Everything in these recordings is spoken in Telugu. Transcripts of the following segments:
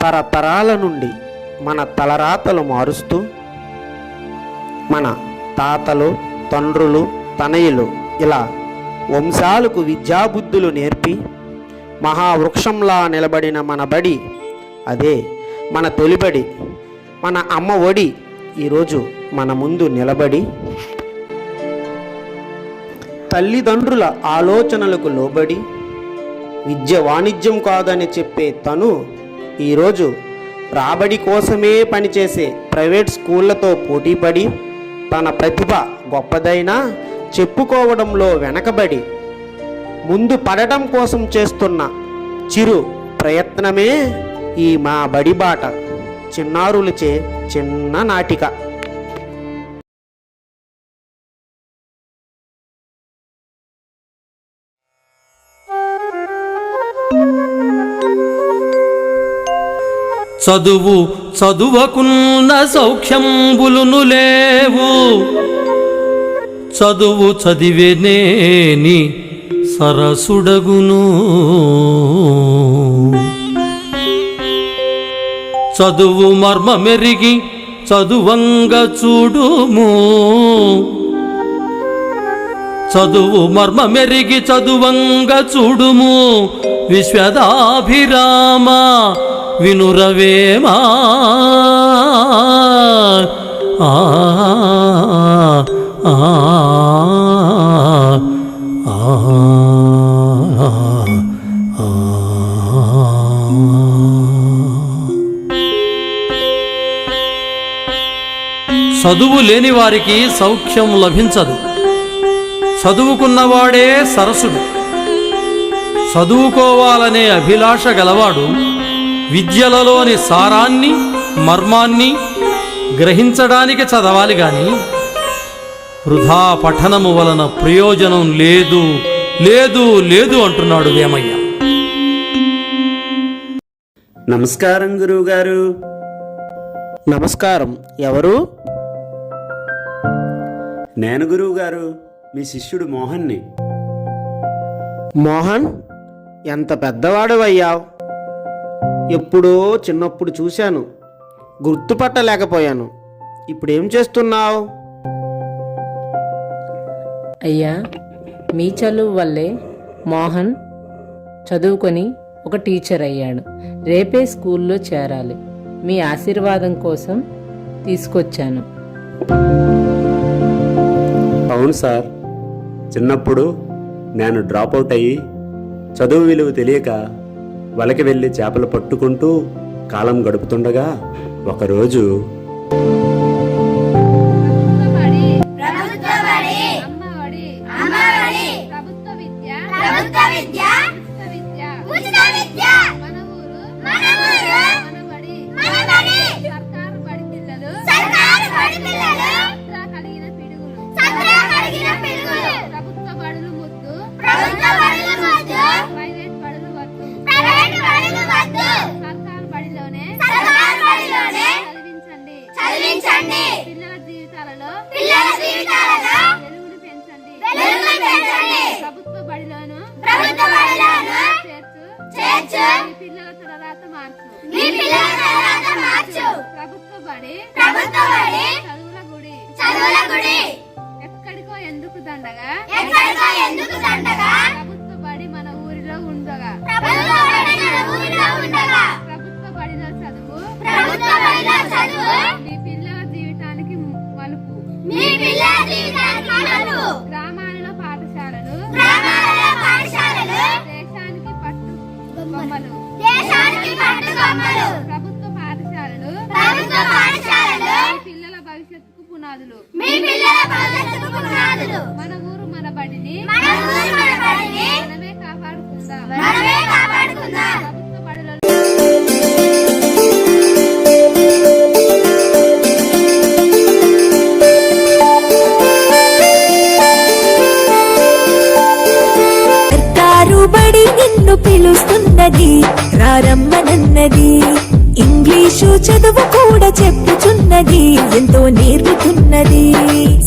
తరతరాల నుండి మన తలరాతలు మారుస్తూ మన తాతలు తండ్రులు తనయులు ఇలా వంశాలకు విద్యాబుద్ధులు నేర్పి మహావృక్షంలా నిలబడిన మన బడి అదే మన తొలిబడి మన అమ్మ ఒడి ఈరోజు మన ముందు నిలబడి తల్లిదండ్రుల ఆలోచనలకు లోబడి విద్య వాణిజ్యం కాదని చెప్పే తను ఈరోజు రాబడి కోసమే పనిచేసే ప్రైవేట్ స్కూళ్ళతో పోటీపడి తన ప్రతిభ గొప్పదైనా చెప్పుకోవడంలో వెనకబడి ముందు పడటం కోసం చేస్తున్న చిరు ప్రయత్నమే ఈ మా బడిబాట. చిన్నారులచే చిన్న నాటిక. చదువు చదువకున్న సౌఖ్యంబులును లేవు. చదువు చదివేనేని సరసుడగును. చదువు మర్మమెరిగి చదువంగ చూడుము. చదువు మర్మమెరిగి చదువంగ చూడుము. విశ్వదాభిరామ వినురవేమా ఆ, చదువు లేని వారికి సౌఖ్యం లభించదు. చదువుకున్నవాడే సరసుడు చదువుకోవాలనే అభిలాష గలవాడు విద్యలలోని సారాన్ని మర్మాన్ని గ్రహించడానికి చదవాలి గాని వృధా పఠనము వలన ప్రయోజనం లేదు లేదు లేదు అంటున్నాడు వేమయ్య. నమస్కారం గురువుగారు. నమస్కారం. ఎవరు? నేను గురువుగారు మీ శిష్యుడు మోహన్ని. మోహన్ ఎంత పెద్దవాడవయ్యావు? ఎప్పుడో చిన్నప్పుడు చూశాను. గుర్తుపట్టలేకపోయాను. ఇప్పుడేం చేస్తున్నావు? అయ్యా మీ చదువు వల్లే మోహన్ చదువుకొని ఒక టీచర్ అయ్యాడు. రేపే స్కూల్లో చేరాలి. మీ ఆశీర్వాదం కోసం తీసుకొచ్చాను. అవును సార్. చిన్నప్పుడు నేను డ్రాప్ అవుట్ అయ్యి చదువు విలువ తెలియక వలకి వెళ్ళి చేపలు పట్టుకుంటూ కాలం గడుపుతుండగా ఒకరోజు సర్కారు బడిలోనే సర్కారు బడిలోనే చదివించండి. చదివించండి. పిల్లల జీవితాలలో పిల్లల జీవితాలలో వెలుగును పెంచండి. వెలుగును పెంచండి. ప్రభుత్వ బడిలోను ప్రభుత్వ బడిలోను చేర్చు. చేర్చు. మీ పిల్లల తలరాత మార్చు. మీ పిల్లల తలరాత మార్చు. ప్రభుత్వ బడి ప్రభుత్వ బడి చదువుల గుడి. చదువుల గుడి. ఎక్కడికో ఎందుకు దండగా? ఎక్కడికో ఎందుకు మన ఊరు మన బడిని మన ఊరు మన బడిని మనమే కాపాడుకుందాం. మనమే కాపాడుకుందాం. ప్రభుత్వ బడులలో సర్కారు బడి నిన్ను పిలుస్తున్నది రారమ్మనన్నది. ఇంగ్లీషు చదువు కూడా చెప్పుచున్నది ఎంతో నేర్పుతున్నది.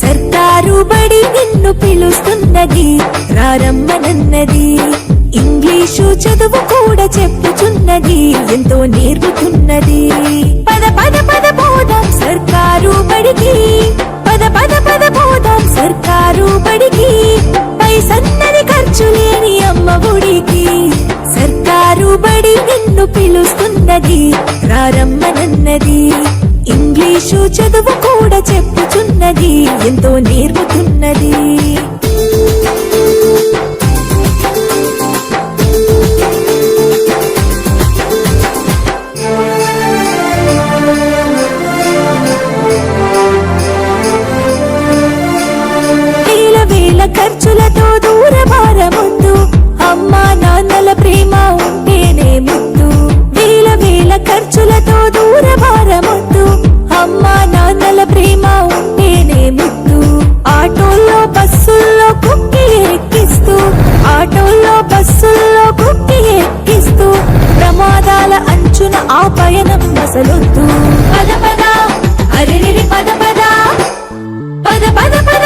సర్కారు బడి నిన్ను పిలుస్తున్నది రారమ్మనన్నది. ఇంగ్లీషు చదువు కూడా చెప్పుచున్నది ఎంతో నేర్పుతున్నది. పద పద పద పోదాం సర్కారు బడికి. పద పద పద పోదాం సర్కారు బడికి. పై సన్నని ఖర్చు లేని అమ్మ గుడికి. సర్కారు బడి నిన్ను పిలుస్తున్నది ప్రారంభనన్నది ఇంగ్లీషు చదువు కూడా చెప్పుచున్నది ఎంతో నేర్పుతున్నది.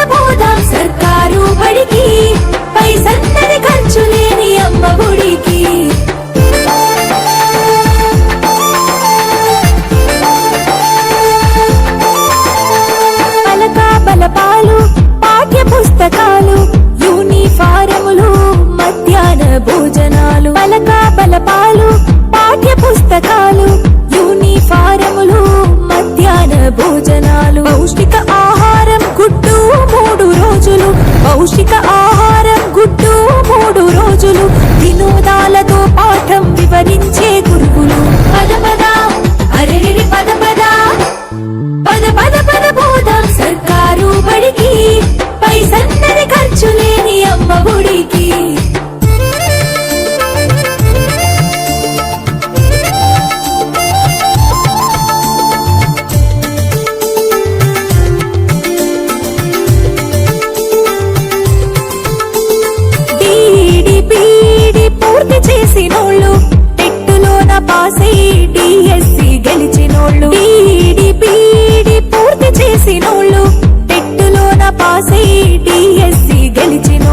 పద పోదాం సర్కారు బడికి ఖర్చు లేని అమ్మ గుడికి. పలక బలపాలు పాఠ్య పుస్తకాలు యూనిఫారములు మధ్యాహ్న భోజనాలు. పలక బలపాలు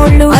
홀로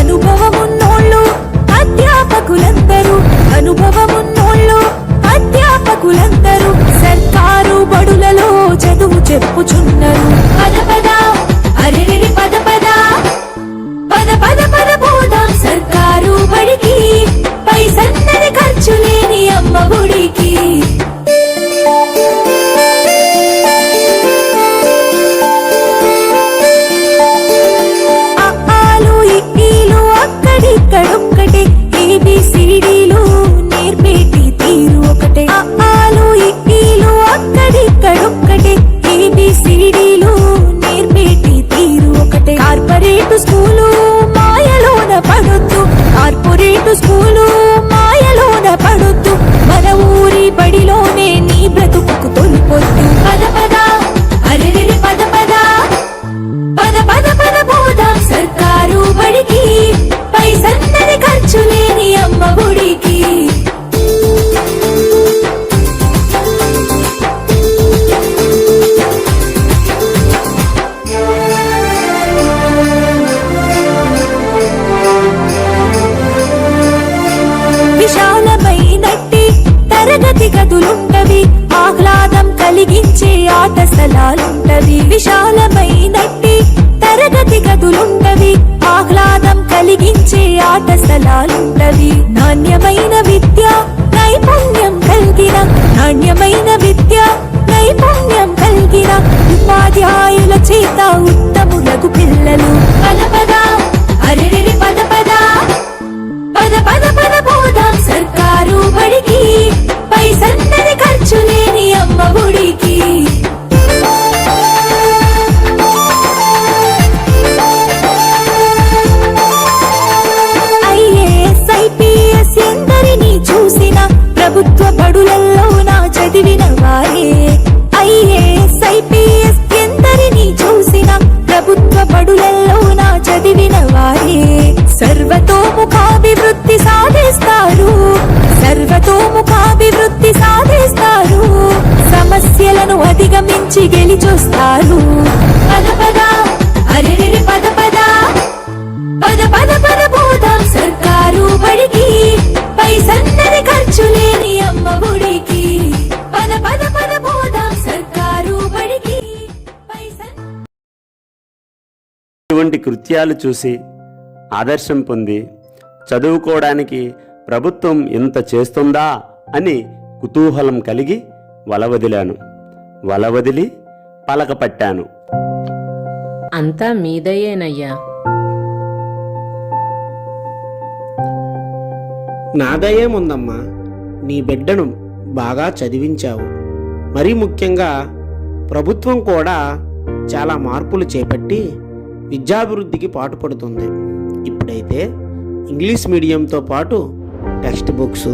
తరగతి ఆహ్లాదం కలిగించే ఆట స్థలాలుంటవి విశాలమైనట్టి తరగతి గదులుంటవి ఆహ్లాదం కలిగించే ఆట స్థలాలుంటవి నాణ్యమైన విద్య నైపుణ్యం కలిగిన నాణ్యమైన విద్య నైపుణ్యం కలిగిన ఉపాధ్యాయుల చేత ఉత్తములకు పిల్లలు. పద పద అరెరి పద పద. పద పద పద పోదాం. సర్కారు బడికి పై అమ్మ గుడికి. వచ్చి గెలిచొస్తారు. పద పద. అరే పద పద. పద పద పద పోతాం సర్కారు బడికి. సన్నది ఖర్చు లేని అమ్మ గుడికి పద పద పద పోదాం సర్కారు బడికి. ఇటువంటి కృత్యాలు చూసి ఆదర్శం పొంది చదువుకోవడానికి ప్రభుత్వం ఇంత చేస్తుందా అని కుతూహలం కలిగి వలవదిలాను. వల వదిలి పలక పట్టాను అంతా మీదయ్యేనయ్యా నాదయేముందమ్మా నీ బిడ్డను బాగా చదివించావు. మరీ ముఖ్యంగా ప్రభుత్వం కూడా చాలా మార్పులు చేపట్టి విద్యాభివృద్ధికి పాటుపడుతుంది. ఇప్పుడైతే ఇంగ్లీష్ మీడియంతో పాటు text books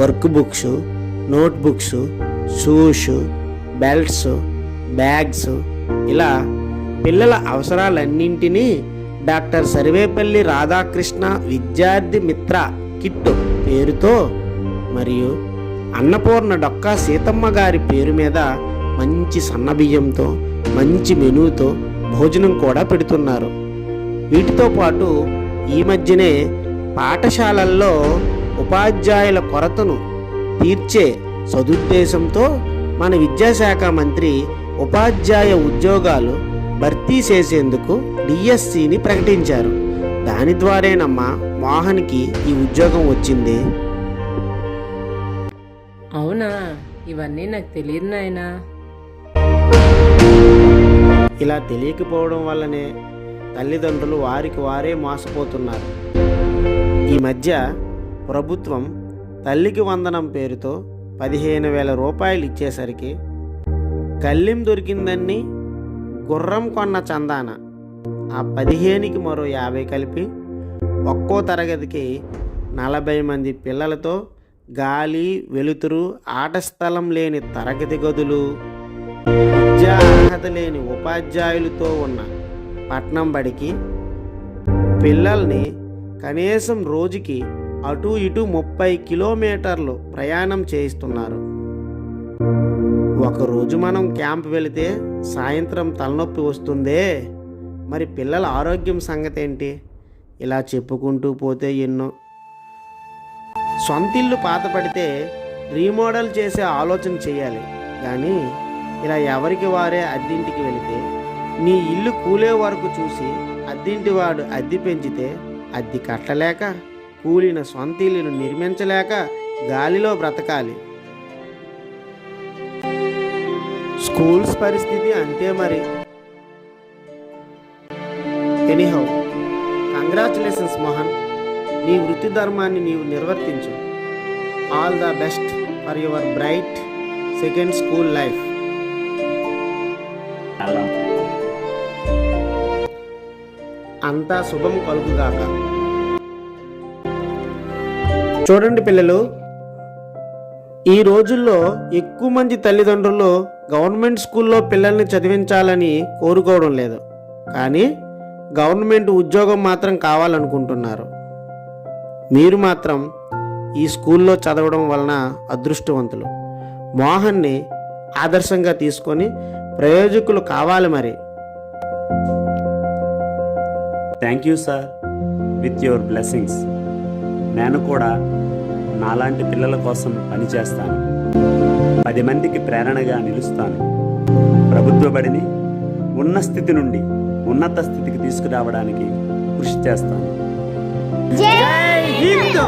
work books note books shoes belts bags ఇలా పిల్లల అవసరాలన్నింటినీ డాక్టర్ సర్వేపల్లి రాధాకృష్ణ విద్యార్థి మిత్ర కిట్ పేరుతో మరియు అన్నపూర్ణ డొక్కా సీతమ్మ గారి పేరు మీద మంచి సన్నబియ్యంతో మంచి మెనూతో భోజనం కూడా పెడుతున్నారు. వీటితో పాటు ఈ మధ్యనే పాఠశాలల్లో ఉపాధ్యాయుల కొరతను తీర్చే సదుద్దేశంతో మన విద్యాశాఖ మంత్రి ఉపాధ్యాయ ఉద్యోగాలు భర్తీ చేసేందుకు డిఎస్సిని ప్రకటించారు. దాని ద్వారేనమ్మా మోహన్కి ఈ ఉద్యోగం వచ్చింది. అవునా? ఇవన్నీ నాకు తెలియదు నాయనా. ఇలా తెలియకపోవడం వల్లనే తల్లిదండ్రులు వారికి వారే మోసపోతున్నారు. ఈ మధ్య ప్రభుత్వం తల్లికి వందనం పేరుతో పదిహేను వేల రూపాయలు ఇచ్చేసరికి కళ్ళెం దొరికిందని గుర్రం కొన్న చందాన. ఆ పదిహేనుకి మరో యాభై కలిపి ఒక్కో తరగతికి నలభై మంది పిల్లలతో గాలి వెలుతురు ఆట స్థలం లేని తరగతి గదులు విద్యా అర్హత లేని ఉపాధ్యాయులతో ఉన్న పట్నం బడికి పిల్లల్ని కనీసం రోజుకి అటు ఇటు ముప్పై కిలోమీటర్లు ప్రయాణం చేయిస్తున్నారు. ఒకరోజు మనం క్యాంప్ వెళితే సాయంత్రం తలనొప్పి వస్తుందే. మరి పిల్లల ఆరోగ్యం సంగతి ఏంటి ఇలా చెప్పుకుంటూ పోతే ఎన్నో. సొంతిల్లు పాతపడితే రీమోడల్ చేసే ఆలోచన చేయాలి. కానీ ఇలా ఎవరికి వారే అద్దింటికి వెళితే నీ ఇల్లు కూలే వరకు చూసి అద్దింటి వాడు అద్దె పెంచితే అద్దె కట్టలేక కూలిన సొంత నిర్మించలేక గాలిలో బ్రతకాలి. స్కూల్స్ పరిస్థితి అంతే మరి. Anyhow congratulations Mohan. నీ వృత్తి ధర్మాన్ని నీవు నిర్వర్తించు. All the best for your bright second school life. అంతా శుభం కలుగుగాక చూడండి పిల్లలు ఈ రోజుల్లో ఎక్కువ మంది తల్లిదండ్రులు గవర్నమెంట్ స్కూల్లో పిల్లల్ని చదివించాలని కోరుకోవడం లేదు. కానీ గవర్నమెంట్ ఉద్యోగం మాత్రం కావాలనుకుంటున్నారు. మీరు మాత్రం ఈ స్కూల్లో చదవడం వలన అదృష్టవంతులు. మోహన్ని ఆదర్శంగా తీసుకొని ప్రయోజకులు కావాలి మరి. Thank you sir with your blessings నేను కూడా నాలాంటి పిల్లల కోసం పనిచేస్తాను పది మందికి ప్రేరణగా నిలుస్తాను. ప్రభుత్వ బడిని ఉన్న స్థితి నుండి ఉన్నత స్థితికి తీసుకురావడానికి కృషి చేస్తాను. జై హింద్!